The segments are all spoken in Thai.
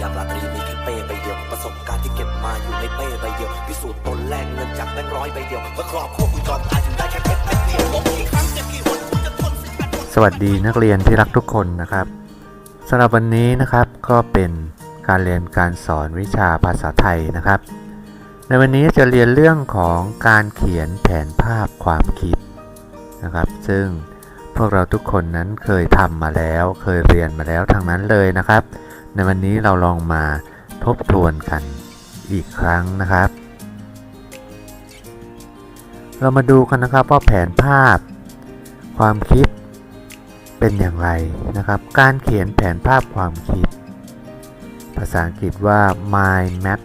ยามราตรีมีแค่เป้ใบเดียว ประสบการณ์ที่เก็บมาอยู่ในเป้ใบเดียว พิสูจน์ตนแลกเงินจากแบงค์ร้อยใบเดียวเมื่อครอบครัวคุณก่อนตายถึงได้แค่เพชรเม็ดเดียวกี่ครั้งเจ็บกี่หนคุณจะทนสิบแปดสวัสดีนักเรียนที่รักทุกคนนะครับสำหรับวันนี้นะครับก็เป็นการเรียนการสอนวิชาภาษาไทยนะครับ ในวันนี้จะเรียนเรื่องของการเขียนแผนภาพความคิดนะครับ ซึ่งพวกเราทุกคนนั้นเคยทำมาแล้ว เคยเรียนมาแล้วทั้งนั้นเลยนะครับ ในวันนี้เราลองมาทบทวนกันอีกครั้งนะครับ เรามาดูกันนะครับว่าแผนภาพ ความคิดเป็นอย่างไรนะครับ การเขียนแผนภาพความคิด ภาษาอังกฤษว่า mind map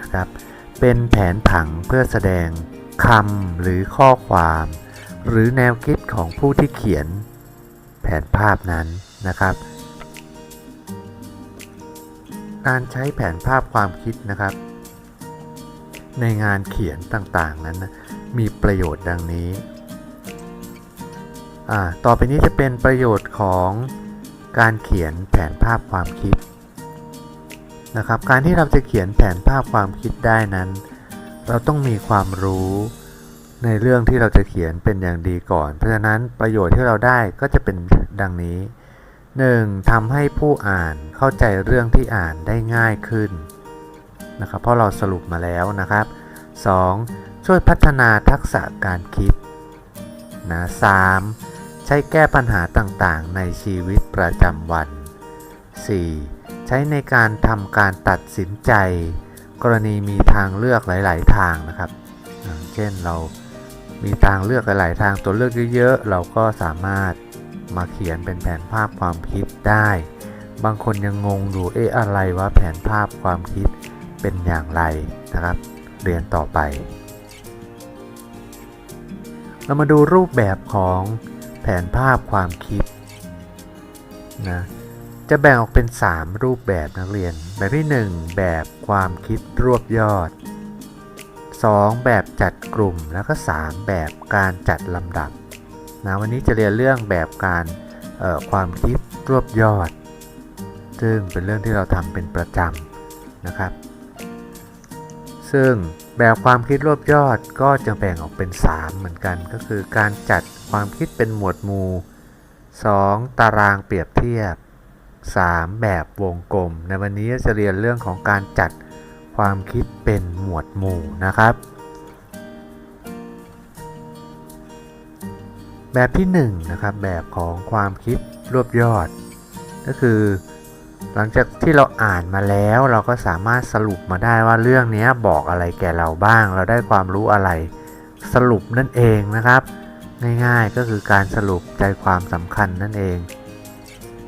นะครับ เป็นแผนผังเพื่อแสดงคำหรือข้อความ หรือแนวคิดของผู้ที่เขียนแผนภาพนั้นนะครับ การใช้แผนภาพความคิดนะครับ ในงานเขียนต่างๆนั้นนะมีประโยชน์ดังนี้ ต่อไปนี้จะเป็นประโยชน์ของการเขียนแผนภาพความคิดนะครับ การที่เราจะเขียนแผนภาพความคิดได้นั้น เราต้องมีความรู้ในเรื่องที่เราจะเขียนเป็นอย่างดีก่อน เพราะฉะนั้นประโยชน์ที่เราได้ก็จะเป็นดังนี้ 1. ทำให้ผู้อ่านเข้าใจเรื่องที่อ่านได้ง่ายขึ้นนะครับเพราะเราสรุปมาแล้วนะครับ 2. ช่วยพัฒนาทักษะการคิดนะ 3. ใช้แก้ปัญหาต่างๆ ในชีวิตประจำวัน 4. ใช้ในการทำการตัดสินใจ กรณีมีทางเลือกหลาย ๆ ทางนะครับ เช่นเรามีทางเลือกหลาย ๆ ทางตัวเลือกเยอะ ๆ เราก็สามารถ มาเขียนเป็นแผนภาพความคิดได้ บางคนยังงงอยู่เอ๊ะอะไรวะแผนภาพความคิดเป็นอย่างไรนะครับ เรียนต่อไป เรามาดูรูปแบบของแผนภาพความคิดนะจะแบ่งออกเป็น 3 รูปแบบนักเรียน แบบที่ 1 แบบความคิดรวบยอด 2 แบบจัดกลุ่มแล้วก็ 3 แบบการจัดลำดับ นะวันนี้จะเรียนเรื่องแบบการความคิดรวบยอด ซึ่งเป็นเรื่องที่เราทำเป็นประจำนะครับ ซึ่งแบบความคิดรวบยอดก็จะแบ่งออกเป็น 3 เหมือนกัน ก็คือการจัดความคิดเป็นหมวดหมู่ 2. ตารางเปรียบเทียบ 3. แบบวงกลม ในวันนี้จะเรียนเรื่องของการจัดความคิดเป็นหมวดหมู่นะครับ แบบที่1นงนะครับแบบของความคิดรวบยอด ก็คือ หลังจากที่เราอ่านมาแล้วเราก็สามารถสรุปมาได้ว่าเรื่องนี้บอกอะไรแก่เราบ้าง เราได้ความรู้อะไรสรุปนั่นเองนะครับ ง่ายๆก็คือการสรุปใจความสำคัญนั่นเอง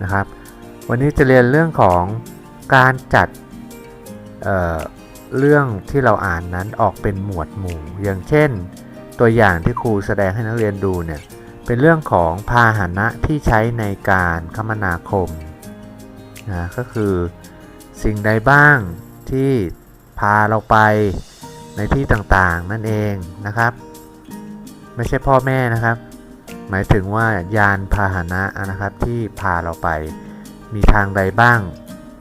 นะครับ วันนี้จะเรียนเรื่องของการจัดเเรื่องที่เราอ่านนั้นออกเป็นหมวดหมู่ อย่างเช่น ตัวอย่างที่ครูแสดงให้นักเรียนดูเนี่ย เป็นเรื่องของพาหนะที่ใช้ในการคมนาคมนะก็คือสิ่งใดบ้างที่พาเราไปในที่ต่างๆนั่นเองนะครับ ไม่ใช่พ่อแม่นะครับ หมายถึงว่ายานพาหนะนะครับที่พาเราไปมีทางใดบ้าง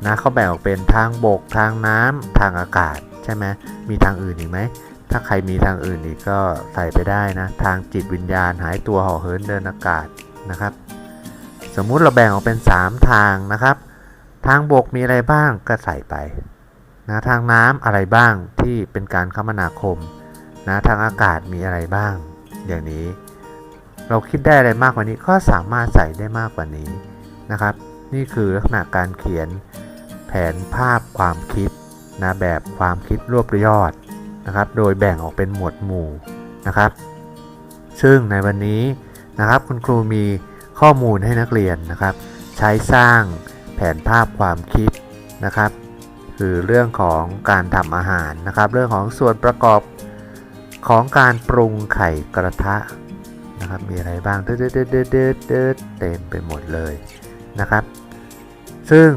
นะเขาแบ่งออกเป็นทางบกทางน้ำทางอากาศใช่ไหมมีทางอื่นอีกไหม ถ้าใครมีทางอื่นอีกก็ใส่ไปได้นะ ทางจิตวิญญาณหายตัวห่อเหินเดินอากาศนะครับ สมมุติเราแบ่งออกเป็น 3 ทางนะครับ ทางบกมีอะไรบ้างก็ใส่ไปนะทางน้ำอะไรบ้างที่เป็นการคมนาคมนะทางอากาศมีอะไรบ้าง อย่างนี้ เราคิดได้อะไรมากกว่านี้ก็สามารถใส่ได้มากกว่านี้นะครับ นี่คือลักษณะการเขียนแผนภาพความคิดนะแบบความคิดรวบยอด นะครับโดยแบ่งออกเป็นหมวดหมู่นะครับ ซึ่งในวันนี้นะครับคุณครูมีข้อมูลให้นักเรียนนะครับ ใช้สร้างแผนภาพความคิดนะครับ คือเรื่องของการทำอาหารนะครับ เรื่องของส่วนประกอบของการปรุงไข่กระทะนะครับมีอะไรบ้างเดดเด็ดเด็ดเด็ดเด็ดเต็มไปหมดเลยนะครับ ซึ่ง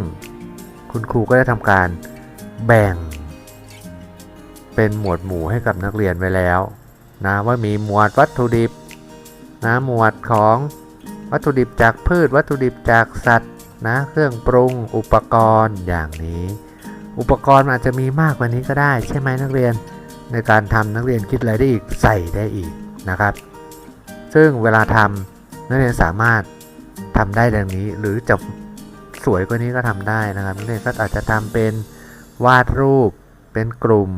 คุณครูก็ได้ทำการแบ่ง เป็นหมวดหมู่ให้กับนักเรียนไว้แล้วนะว่ามีหมวดวัตถุดิบนะหมวดของวัตถุดิบจากพืช วัตถุดิบจากสัตว์นะเครื่องปรุงอุปกรณ์อย่างนี้ อุปกรณ์อาจจะมีมากกว่านี้ก็ได้ ใช่ไหมนักเรียนในการทำนักเรียนคิดอะไรได้อีกใส่ได้อีกนะครับ ซึ่งเวลาทำนักเรียนสามารถทำได้ดังนี้ หรือจะสวยกว่านี้ก็ทำได้นะครับนักเรียนก็อาจจะทำเป็นวาดรูปเป็นกลุ่ม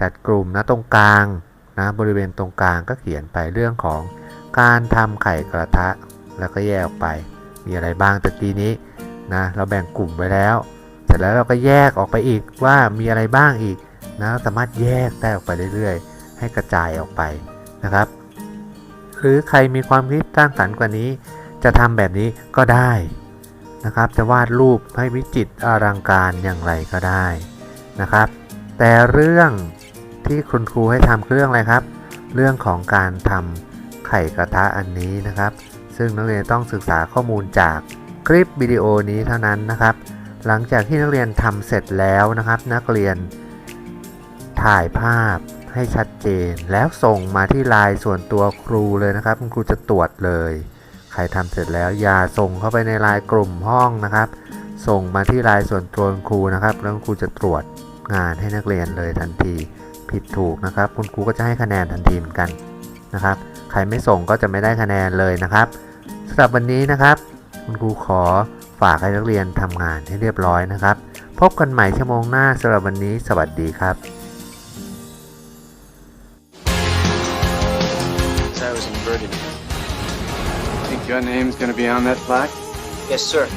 จัดกลุ่มนะตรงกลางนะบริเวณตรงกลางก็เขียนไปเรื่องของการทำไข่กระทะแล้วก็แยกออกไป มีอะไรบ้างตะกี้นี้นะเราแบ่งกลุ่มไว้แล้ว เสร็จแล้วเราก็แยกออกไปอีกว่ามีอะไรบ้างอีกนะสามารถแยกได้ออกไปเรื่อยๆ ให้กระจายออกไปนะครับ หรือใครมีความคิดสร้างสรรค์กว่านี้ จะทำแบบนี้ก็ได้นะครับ จะวาดรูปให้วิจิตรอลังการอย่างไรก็ได้นะครับ แต่เรื่อง ที่คุณครูให้ทำเรื่องอะไรครับ เรื่องของการทำไข่กระทะอันนี้นะครับ ซึ่งนักเรียนต้องศึกษาข้อมูลจากคลิปวิดีโอนี้เท่านั้นนะครับ หลังจากที่นักเรียนทำเสร็จแล้วนะครับ นักเรียนถ่ายภาพให้ชัดเจน แล้วส่งมาที่ไลน์ส่วนตัวครูเลยนะครับ คุณครูจะตรวจเลยใครทำเสร็จแล้วอย่าส่งเข้าไปในไลน์กลุ่มห้องนะครับ ส่งมาที่ไลน์ส่วนตัวครูนะครับ แล้วครูจะตรวจงานให้นักเรียนเลยทันที ผิดถูกนะครับ คุณครูก็จะให้คะแนนทันทีเหมือนกันนะครับ ใครไม่ส่งก็จะไม่ได้คะแนนเลยนะครับสำหรับวันนี้นะครับ คุณครูขอฝากให้นักเรียนทำงานให้เรียบร้อยนะครับ พบกันใหม่ชั่วโมงหน้าสำหรับวันนี้ สวัสดีครับ I was in Burgundy. Think your name's gonna be on that plaque? Yes, sir.